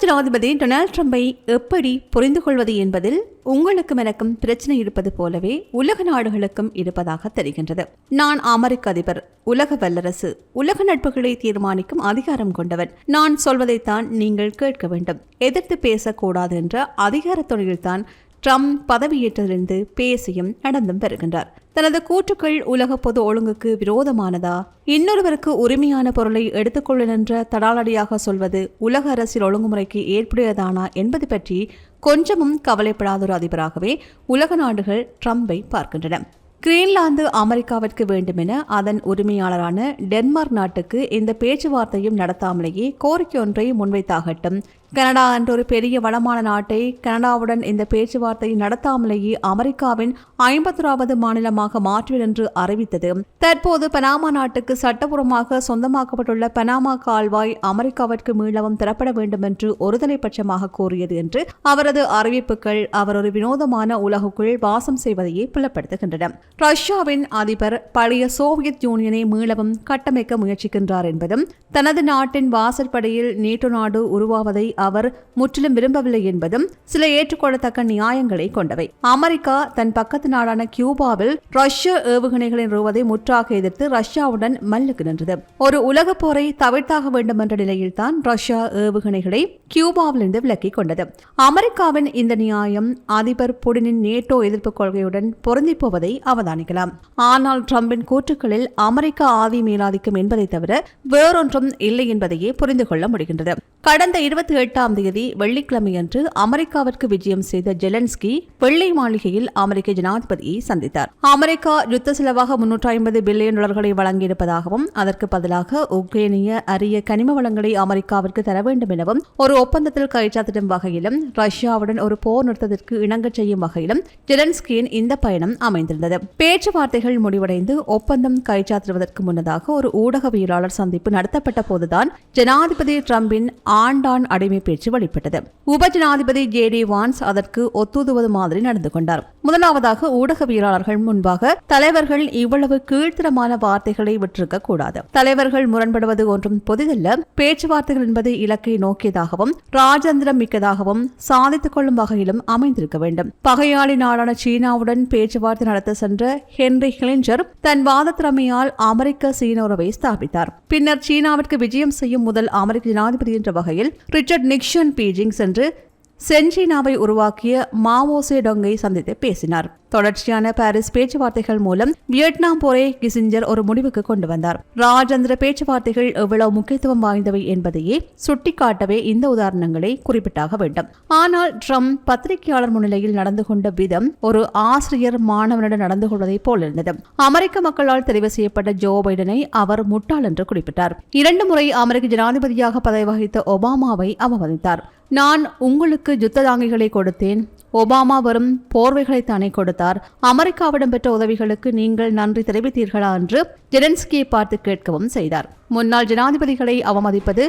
ஜனாதிபதி டொனால்ட் ட்ரம்பை எப்படி புரிந்து கொள்வது என்பதில் உங்களுக்கும் எனக்கும் பிரச்சனை இருப்பது போலவே உலக நாடுகளுக்கும் இருப்பதாக தெரிகின்றது. நான் அமெரிக்க அதிபர் உலக வல்லரசு உலக நட்புகளை தீர்மானிக்கும் அதிகாரம் கொண்டவன். நான் சொல்வதைத்தான் நீங்கள் கேட்க வேண்டும். எதிர்த்து பேசக்கூடாது என்ற அதிகார தொழில்தான் ட்ரம்ப் பதவியேற்றதிலிருந்து பேசியும் நடந்தும் வருகின்றார். தனது கூற்றுக்கள் உலக பொது ஒழுங்குக்கு விரோதமானதா? இன்னொருவருக்கு உரிமையான பொருளை எடுத்துக்கொள்ள நின்ற தடாலடியாக சொல்வது உலக அரசியல் ஒழுங்குமுறைக்கு ஏற்புடையதானா என்பது பற்றி கொஞ்சமும் கவலைப்படாத ஒரு அதிபராகவே உலக நாடுகள் ட்ரம்பை பார்க்கின்றன. கிரீன்லாந்து அமெரிக்காவிற்கு வேண்டுமென அதன் உரிமையாளரான டென்மார்க் நாட்டுக்கு இந்த பேச்சுவார்த்தையும் நடத்தாமலேயே கோரிக்கை ஒன்றை முன்வைத்தாகட்டும் கனடா என்ற ஒரு பெரிய வளமான நாட்டை கனடாவுடன் இந்த பேச்சுவார்த்தை நடத்தாமலேயே அமெரிக்காவின் ஐம்பத்தொராவது மாநிலமாக மாற்றுவேன் என்று அறிவித்தது. தற்போது பனாமா நாட்டுக்கு சட்டபூர்வமாக சொந்தமாக்கப்பட்டுள்ள பனாமா கால்வாய் அமெரிக்காவிற்கு மீளவும் திறப்பட வேண்டும் என்று ஒருதலைபட்சமாக கூறியது என்று அவரது அறிவிப்புகள் அவர் ஒரு வினோதமான உலகுக்குள் வாசம் செய்வதையே புலப்படுத்துகின்றன. ரஷ்யாவின் அதிபர் பழைய சோவியத் யூனியனை மீளவும் கட்டமைக்க முயற்சிக்கின்றார் என்பதும் தனது நாட்டின் வாசற்படியில் நேட்டோ நாடு உருவாவதை அவர் முற்றிலும் விரும்பவில்லை என்பதும் சில ஏற்றுக்கொள்ளத்தக்க நியாயங்களை கொண்டவை. அமெரிக்கா தன் பக்கத்து நாடான கியூபாவில் ரஷ்ய ஏவுகணைகளை நிறுவதை முற்றாக எதிர்த்து ரஷ்யாவுடன் மல்லுக்கு நின்றது. ஒரு உலக போரை தவிர்த்தாக வேண்டும் என்ற நிலையில்தான் ரஷ்யா ஏவுகணைகளை கியூபாவிலிருந்து விலக்கிக் கொண்டது. அமெரிக்காவின் இந்த நியாயம் அதிபர் புடினின் நேட்டோ எதிர்ப்பு கொள்கையுடன் பொருந்தி போவதை அவதானிக்கலாம். ஆனால் ட்ரம்பின் கூற்றுக்களில் அமெரிக்கா ஆதி மேலாதிக்கம் என்பதை தவிர வேறொன்றும் இல்லை என்பதையே புரிந்து கொள்ள முடிகின்றது. கடந்த இருபத்தி எட்டாம் தேதி வெள்ளிக்கிழமையன்று அமெரிக்காவிற்கு விஜயம் செய்த ஜெலன்ஸ்கி வெள்ளை மாளிகையில் அமெரிக்க ஜனாதிபதியை சந்தித்தார். அமெரிக்கா யுத்த செலவாக முன்னூற்றி ஐம்பது பில்லியன் டாலர்களை வழங்கியிருப்பதாகவும் அதற்கு பதிலாக உக்ரைனிய அரிய கனிம வளங்களை அமெரிக்காவிற்கு தர வேண்டும் எனவும் ஒரு ஒப்பந்தத்தில் கைச்சாத்திடும் வகையிலும் ரஷ்யாவுடன் ஒரு போர் நிறுத்தத்திற்கு இணங்கச் செய்யும் வகையிலும் ஜெலன்ஸ்கியின் இந்த பயணம் அமைந்திருந்தது. பேச்சுவார்த்தைகள் முடிவடைந்து ஒப்பந்தம் கைச்சாத்திடுவதற்கு முன்னதாக ஒரு ஊடகவியலாளர் சந்திப்பு நடத்தப்பட்ட போதுதான் ஜனாதிபதி டிரம்பின் ஆண்டான் அடிமை பேச்சு வெளிப்பட்டது உப ஜனாதிபதி ஜே டி வான்ஸ் அதற்கு ஒத்துதுவது மாதிரி நடந்து கொண்டார். முதலாவதாக ஊடகவியலாளர்கள் முன்பாக தலைவர்கள் இவ்வளவு கீழ்த்தரமான வார்த்தைகளை விட்டிருக்க கூடாது. தலைவர்கள் முரண்படுவது ஒன்றும் புதிதல்ல பேச்சுவார்த்தைகள் என்பது இலக்கை நோக்கியதாகவும் ராஜந்திரம் மிக்கதாகவும் சாதித்துக் கொள்ளும் வகையிலும் அமைந்திருக்க வேண்டும். பகையாளி நாடான சீனாவுடன் பேச்சுவார்த்தை நடத்த சென்ற ஹென்ரி ஹிலிஞ்சர் தன் வாத திறமையால் அமெரிக்க சீன உறவை ஸ்தாபித்தார். பின்னர் சீனாவிற்கு விஜயம் செய்யும் முதல் அமெரிக்க ஜனாதிபதி என்ற வகையில் ரிச்சர்ட் நிக்சன் பீஜிங் சென்று சென்சீனாவை உருவாக்கிய மாவோசே டொங்கை சந்தித்து பேசினார். தொடர்ச்சியான பாரிஸ் பேச்சுவார்த்தைகள் மூலம் வியட்நாம் போரை கிசிஞ்சர் ஒரு முடிவுக்கு கொண்டு வந்தார். ராஜந்திர பேச்சுவார்த்தைகள் எவ்வளவு முக்கியத்துவம் வாய்ந்தவை என்பதையே சுட்டிக்காட்டவே இந்த உதாரணங்களை குறிப்பிட்டாக வேண்டும். ஆனால் ட்ரம்ப் பத்திரிகையாளர் முன்னிலையில் நடந்து கொண்ட விதம் ஒரு ஆசிரியர் மாணவனிடம் நடந்து கொள்வதைப் போல் இருந்தது. அமெரிக்க மக்களால் தெரிவு செய்யப்பட்ட ஜோ பைடனை அவர் முட்டாள் என்று குறிப்பிட்டார். இரண்டு முறை அமெரிக்க ஜனாதிபதியாக பதவி வகித்த ஒபாமாவை அவமதித்தார். நான் உங்களுக்கு யுத்ததாங்கிகளை கொடுத்தேன். ஒபாமா வரும் போர்வைகளை தானே கொடுத்தார். அமெரிக்காவிடம் பெற்ற உதவிகளுக்கு நீங்கள் நன்றி தெரிவித்தீர்களா? என்று ஜெலன்ஸ்கியை பார்த்து கேட்கவும் செய்தார். முன்னாள் ஜனாதிபதிகளை அவமதிப்பது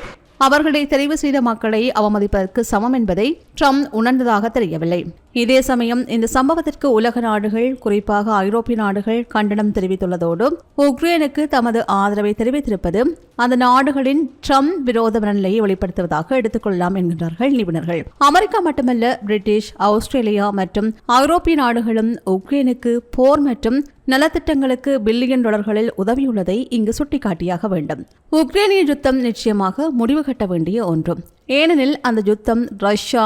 அவர்களை தெரிவு செய்த மக்களை அவமதிப்பதற்கு சமம் என்பதை ட்ரம்ப் உணர்ந்ததாக தெரியவில்லை. இதே சமயம் இந்த சம்பவத்திற்கு உலக நாடுகள் குறிப்பாக ஐரோப்பிய நாடுகள் கண்டனம் தெரிவித்துள்ளதோடு உக்ரைனுக்கு தமது ஆதரவை தெரிவித்திருப்பது அந்த நாடுகளின் ட்ரம்ப் விரோத மனநிலையை வெளிப்படுத்துவதாக எடுத்துக்கொள்ளலாம் என்கின்றார்கள் நிபுணர்கள். அமெரிக்கா மட்டுமல்ல பிரிட்டிஷ் ஆஸ்திரேலியா மற்றும் ஐரோப்பிய நாடுகளும் உக்ரைனுக்கு போர் மற்றும் நலத்திட்டங்களுக்கு பில்லியன் டாலர்களில் உதவியுள்ளதை இங்கு சுட்டிக்காட்டியாக வேண்டும். உக்ரைனிய யுத்தம் நிச்சயமாக முடிவு கட்ட வேண்டிய ஒன்றும் ஏனெனில் அந்த யுத்தம் ரஷ்யா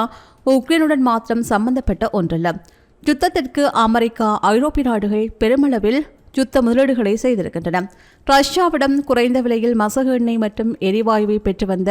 உக்ரைனுடன் மாத்திரம் சம்பந்தப்பட்ட ஒன்றல்ல. யுத்தத்திற்கு அமெரிக்கா ஐரோப்பிய நாடுகள் பெருமளவில் யுத்த முதலீடுகளை செய்திருக்கின்றன. ரஷ்யாவிடம் குறைந்த விலையில் மசகு எண்ணெய் மற்றும் எரிவாயுவை பெற்று வந்த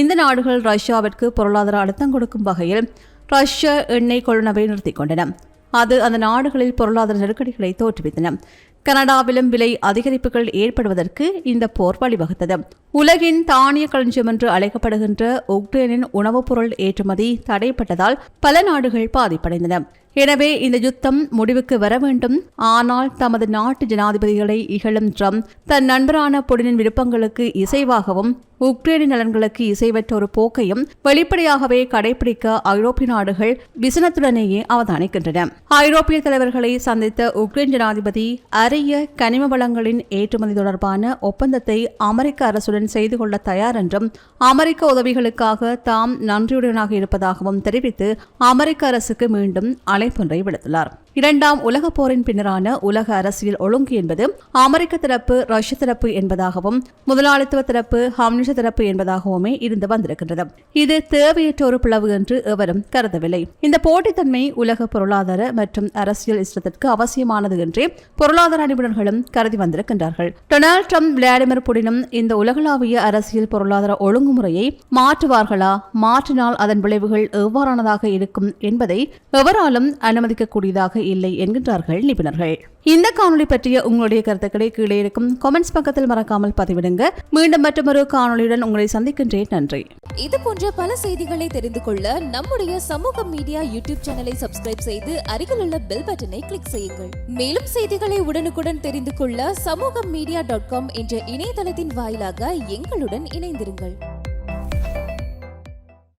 இந்த நாடுகள் ரஷ்யாவிற்கு பொருளாதார அழுத்தம் கொடுக்கும் வகையில் ரஷ்ய எண்ணெய் கொள்ளுணவை நிறுத்திக் கொண்டன. அது அந்த நாடுகளில் பொருளாதார நெருக்கடிகளை தோற்றுவித்தன. கனடாவிலும் விலை அதிகரிப்புகள் ஏற்படுவதற்கு இந்த போர் வழிவகுத்தது. உலகின் தானிய களஞ்சியம் என்று அழைக்கப்படுகின்ற உக்ரைனின் உணவுப் பொருள் ஏற்றுமதி தடைப்பட்டதால் பல நாடுகள் பாதிப்படைந்தன. எனவே இந்த யுத்தம் முடிவுக்கு வர வேண்டும். ஆனால் தமது நாட்டு ஜனாதிபதிகளை இகழும் ட்ரம்ப் தன் நண்பரான புடினின் விருப்பங்களுக்கு இசைவாகவும் உக்ரைனின் நலன்களுக்கு இசைவற்ற ஒரு போக்கையும் வெளிப்படையாகவே கடைபிடிக்க ஐரோப்பிய நாடுகள் விசனத்துடனேயே அவதானிக்கின்றன. ஐரோப்பிய தலைவர்களை சந்தித்த உக்ரைன் ஜனாதிபதி அரிய கனிம வளங்களின் ஏற்றுமதி தொடர்பான ஒப்பந்தத்தை அமெரிக்க அரசுடன் செய்து கொள்ள தயார் என்றும் அமெரிக்க உதவிகளுக்காக தாம் நன்றியுடனாக இருப்பதாகவும் தெரிவித்து அமெரிக்க அரசுக்கு மீண்டும் அழைப்பொன்றை விடுத்துள்ளார். இரண்டாம் உலகப் போரின் பின்னரான உலக அரசியல் ஒழுங்கு என்பது அமெரிக்க தரப்பு ரஷ்ய தரப்பு என்பதாகவும் முதலாளித்துவ தரப்பு கம்யூனிஸ்ட் தரப்பு என்பதாகவுமே இருந்து வந்திருக்கின்றது. இது தேவையற்ற ஒரு பிளவு என்று எவரும் கருதவில்லை. இந்த போட்டித்தன்மை உலக பொருளாதார மற்றும் அரசியல் இஷ்டத்திற்கு அவசியமானது என்றே பொருளாதார நிபுணர்களும் கருதி வந்திருக்கின்றார்கள். டொனால்ட் ட்ரம்ப் விளாடிமிர் புடினும் இந்த உலகளாவிய அரசியல் பொருளாதார ஒழுங்குமுறையை மாற்றுவார்களா? மாற்றினால் அதன் விளைவுகள் எவ்வாறானதாக இருக்கும் என்பதை எவராலும் அனுமதிக்கக்கூடியதாக இல்லை என்கின்றார்கள் நிபுணர்கள். இந்த காணொளி பற்றிய உங்களுடைய கருத்துக்களை கீழே இருக்கும் கமெண்ட்ஸ் பக்கத்தில் மறக்காமல் பதிவிடுங்க. மீண்டும் மற்றொரு காணொளியுடன் உங்களை சந்திக்கின்றேன். நன்றி. இது போன்ற பல செய்திகளை தெரிந்து கொள்ள நம்முடைய சமூக மீடியா யூடியூப் சேனலை சப்ஸ்கிரைப் செய்து அருகில் உள்ள பெல் பட்டனை கிளிக் செய்யுங்கள். மேலும் செய்திகளை உடனுக்குடன் தெரிந்து கொள்ள சமூக மீடியா டாட் காம் என்ற இணையதளத்தின் வாயிலாக எங்களுடன் இணைந்திருங்கள்.